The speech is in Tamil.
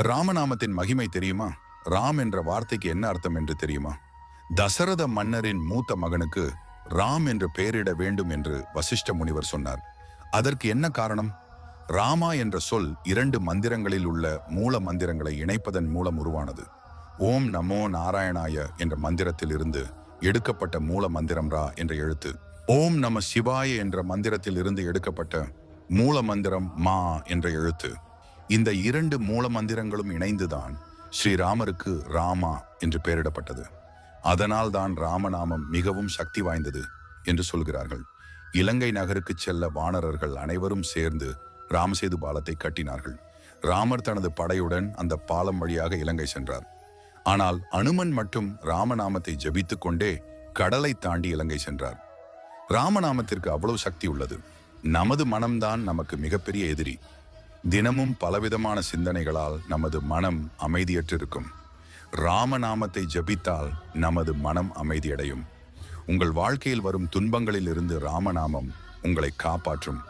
ராமநாமத்தின் மகிமை தெரியுமா? ராம் என்ற வார்த்தைக்கு என்ன அர்த்தம் என்று தெரியுமா? தசரத மன்னரின் மூத்த மகனுக்கு ராம் என்று பெயரிட வேண்டும் என்று வசிஷ்ட முனிவர் சொன்னார். அதற்கு என்ன காரணம்? ராமா என்ற சொல் இரண்டு மந்திரங்களில் உள்ள மூல மந்திரங்களை இணைப்பதன் மூலம் உருவானது. ஓம் நமோ நாராயணாய என்ற மந்திரத்தில் இருந்து எடுக்கப்பட்ட மூல மந்திரம் ரா என்ற எழுத்து. ஓம் நம சிவாய என்ற மந்திரத்தில் இருந்து எடுக்கப்பட்ட மூல மந்திரம் மா என்ற எழுத்து. இந்த இரண்டு மூல மந்திரங்களும் இணைந்துதான் ஸ்ரீராமருக்கு ராமா என்று பெயரிடப்பட்டது. அதனால் தான் ராமநாமம் மிகவும் சக்தி வாய்ந்தது என்று சொல்கிறார்கள். இலங்கை நகருக்கு செல்ல வானரர்கள் அனைவரும் சேர்ந்து ராமசேது பாலத்தை கட்டினார்கள். ராமர் தனது படையுடன் அந்த பாலம் வழியாக இலங்கை சென்றார். ஆனால் அனுமன் மட்டும் ராமநாமத்தை ஜபித்து கொண்டே கடலை தாண்டி இலங்கை சென்றார். ராமநாமத்திற்கு அவ்வளவு சக்தி உள்ளது. நமது மனம்தான் நமக்கு மிகப்பெரிய எதிரி. தினமும் பலவிதமான சிந்தனைகளால் நமது மனம் அமைதியற்றிருக்கும். ராமநாமத்தை ஜபித்தால் நமது மனம் அமைதியடையும். உங்கள் வாழ்க்கையில் வரும் துன்பங்களில் இருந்து ராமநாமம் உங்களை காப்பாற்றும்.